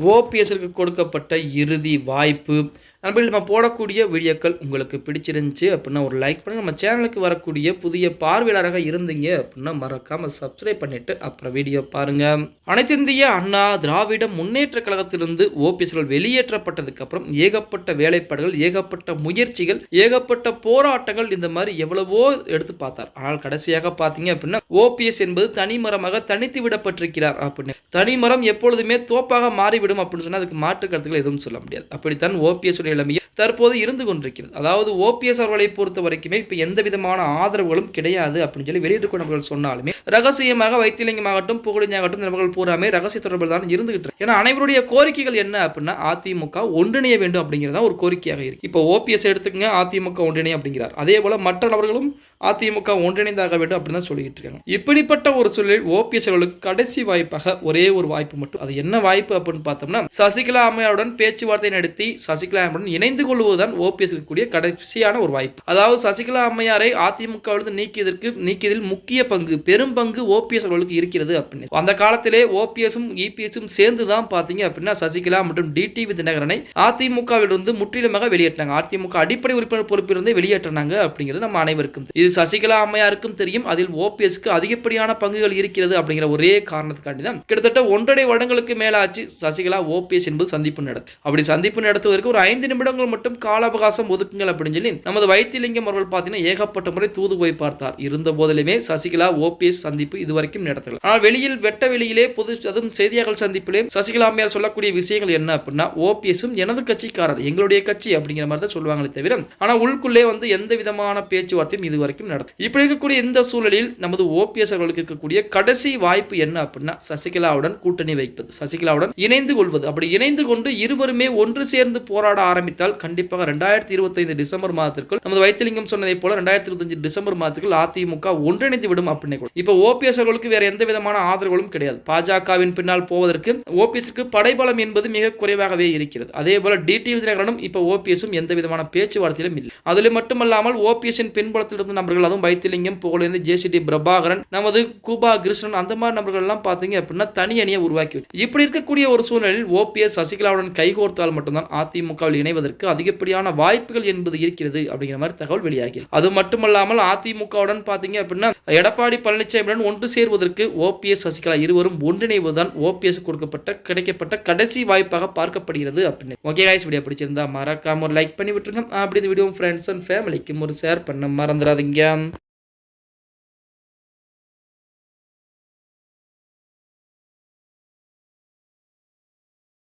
ஓபிஎஸ்க்கு கொடுக்கப்பட்ட இறுதி வாய்ப்பு. நண்பர்கள் நம்ம போடக்கூடிய வீடியோக்கள் உங்களுக்கு பிடிச்சிருந்துச்சு அப்படின்னா ஒரு லைக் பண்ணுங்கள் நம்ம சேனலுக்கு வரக்கூடிய புதிய பார்வையாளராக இருந்தீங்க அப்படின்னா மறக்காமல் சப்ஸ்கிரைப் பண்ணிவிட்டு அப்புறம் வீடியோ பாருங்க. அனைத்திந்திய அண்ணா திராவிட முன்னேற்ற கழகத்திலிருந்து ஓபிஎஸ்கள் வெளியேற்றப்பட்டதுக்கப்புறம் ஏகப்பட்ட வேலைப்பாடுகள் ஏகப்பட்ட முயற்சிகள் ஏகப்பட்ட போராட்டங்கள் இந்த மாதிரி எவ்வளவோ எடுத்து பார்த்தார். ஆனால் கடைசியாக பார்த்தீங்க அப்படின்னா ஓபிஎஸ் என்பது தனிமரமாக தனித்து விடப்பட்டிருக்கிறார் அப்படின்னு தனிமரம் எப்பொழுதுமே தோப்பாக மாறிவிடும் அப்படின்னு சொன்னால் அதுக்கு மாற்று கருத்துக்கள் எதுவும் சொல்ல முடியாது. அப்படித்தான் ஓபிஎஸ் உடைய நிலைமையில் தற்போது இருந்து கொண்டிருக்கிறது. அதாவது ஓபிஎஸ் அவர்களை பொறுத்த வரைக்குமே இப்போ எந்த விதமான ஆதரவுகளும் கிடையாது அப்படின்னு சொல்லி வெளியிட்டு கொண்டவர்கள் சொன்னாலுமே ரகசியமாக வைத்தியலிங்கமாகட்டும் புகழிஞ்சாகட்டும் இந்த நபர்கள் பூராமே ரகசிய தொடர்பில் தான் இருந்துகிட்டு ஏன்னா அனைவருடைய கோரிக்கைகள் என்ன அப்படின்னா அதிமுக ஒன்றிணைய வேண்டும் அப்படிங்கிறதா ஒரு கோரிக்கையாக இருக்கு. இப்போ ஓபிஎஸ் எடுத்துக்கங்க அதிமுக ஒன்றிணை அப்படிங்கிறார். அதே போல மற்ற நபர்களும் அதிமுக ஒன்றிணைந்தாக வேண்டும் அப்படின்னு தான் சொல்லிட்டு இருக்காங்க. இப்படிப்பட்ட ஒரு சூழலில் ஓபிஎஸ் அவர்களுக்கு கடைசி வாய்ப்பாக ஒரே ஒரே ஒரு வாய்ப்பு மட்டும். அது என்ன வாய்ப்பு அப்படின்னு பார்த்தோம்னா சசிகலா அம்மையாருடன் பேச்சுவார்த்தை நடத்தி சசிகலா அம்மையுடன் இணைந்து கொள்வதுதான் ஓபிஎஸ் கூடிய கடைசியான ஒரு வாய்ப்பு. அதாவது சசிகலா அம்மையாரை அதிமுகவிலிருந்து நீக்கியதற்கு நீக்கியதில் முக்கிய பங்கு பெரும் பங்கு ஓபிஎஸ் அவர்களுக்கு இருக்கிறது அப்படின்னு. அந்த காலத்திலே ஓபிஎஸும் இபிஎஸும் சேர்ந்து தான் பார்த்தீங்க அப்படின்னா சசிகலா மற்றும் டிடிவி தினகரனை அதிமுகவிலிருந்து முற்றிலுமாக வெளியேற்றினாங்க. அதிமுக அடிப்படை உறுப்பினர் பொறுப்பிலிருந்து வெளியேற்றினாங்க அப்படிங்கிறது நம்ம அனைவருக்கும் இது சசிகலா அம்மையாருக்கும் தெரியும். அதில் ஓபிஎஸ்க்கு அதிகப்படியான பங்குகள் இருக்கிறது அப்படிங்கிற ஒரே காரணத்துக்காண்டி தான் கிட்டத்தட்ட ஒன்றரை வருடங்களுக்கு மேலாச்சு. சசிகலா ஓபிஎஸ் என்பது சந்திப்பு நடத்து அப்படி சந்திப்பு நடத்துவதற்கு ஒரு ஐந்து நிமிடங்கள் மட்டும் கால அவகாசம் ஒதுக்குங்கள் அப்படின்னு சொல்லி நமது வைத்தியலிங்கம் அவர்கள் பார்த்தீங்கன்னா ஏகப்பட்ட முறை தூது போய் பார்த்தார். இருந்த போதிலுமே சசிகலா ஓபிஎஸ் சந்திப்பு இதுவரைக்கும் நடத்தல. ஆனால் வெளியில் வெட்ட வெளியிலே பொது அதுவும் செய்தியாளர் சந்திப்பிலே சசிகலா அம்மையார் சொல்லக்கூடிய விஷயங்கள் என்ன அப்படின்னா ஓபிஎஸும் எனது கட்சிக்காரர் எங்களுடைய கட்சி அப்படிங்கிற மாதிரி தான் சொல்லுவாங்களே தவிர ஆனால் உள்குள்ளே வந்து எந்த விதமான பேச்சுவார்த்தையும் இதுவரைக்கும் நடக்கும் இப்படி இருக்கக்கூடிய இந்த சூழலில் நமது ஓபிஎஸ் அவர்களுக்கு இருக்கக்கூடிய கடைசி வாய்ப்பு என்ன அப்படின்னா சசிகலா சசிகலாவுடன் கூட்டணி வைப்பது. சசிகலாவுடன் இணைந்து கொள்வது. அப்படி இணைந்து கொண்டு இருவருமே ஒன்று சேர்ந்து போராட ஆரம்பித்தால் கண்டிப்பாக ரெண்டாயிரத்தி இருபத்தைந்து டிசம்பர் மாதத்திற்குள் நமது வைத்திலிங்கம் சொன்னதை போல ரெண்டாயிரத்தி இருபத்தஞ்சு டிசம்பர் மாதத்துக்குள் அதிமுக ஒன்றிணைந்து விடும் அப்படின்னு இப்போ ஓபிஎஸ் அவர்களுக்கு வேற எந்த விதமான ஆதரவுகளும் கிடையாது. பாஜகவின் பின்னால் போவதற்கு ஓபிஎஸ்க்கு படைபலம் என்பது மிக குறைவாகவே இருக்கிறது. அதே போல டிடிவி தினகரனும் இப்போ ஓபிஎஸும் எந்த விதமான பேச்சுவார்த்தையிலும் இல்லை. அதில் மட்டுமல்லாமல் ஓபிஎஸ்ஸின் பின்புலத்தில் இருந்த நபர்கள் அதுவும் வைத்திலிங்கம் புகழேந்து ஜேசிடி பிரபாகரன் நமது கூபா கிருஷ்ணன் அந்த மாதிரி நபர்கள் எல்லாம் பார்த்தீங்க அப்படின்னா தனி அணியை உருவாக்கி இப்படி இருக்கக்கூடிய ஒரு சூழலில் ஓபிஎஸ் சசிகலாவுடன் கைகோர்த்தால் மட்டும்தான் அதிமுகவில் இணைவதற்கு அதிகப்படியான வாய்ப்புகள் என்பது இருக்கிறது அப்படிங்கிற மாதிரி தகவல் வெளியாகி அது மட்டுமல்லாமல் அதிமுகவுடன் பார்த்தீங்க அப்படின்னா எடப்பாடி பழனிசாமியுடன் ஒன்று சேர்வதற்கு ஓபிஎஸ் சசிகலா இருவரும் ஒன்றிணைவதுதான் ஓபிஎஸ் கொடுக்கப்பட்ட கிடைக்கப்பட்ட கடைசி வாய்ப்பாக பார்க்கப்படுகிறது அப்படின்னு. ஓகே காய்ஸ் வீடியோ பிடிச்சிருந்தா மறக்காம ஒரு லைக் பண்ணி விட்டுருங்க அப்படி இந்த வீடியோ ஃப்ரெண்ட்ஸ் அண்ட் ஃபேமிலிக்கும் ஒரு ஷேர் பண்ண மறந்துடாதீங்க.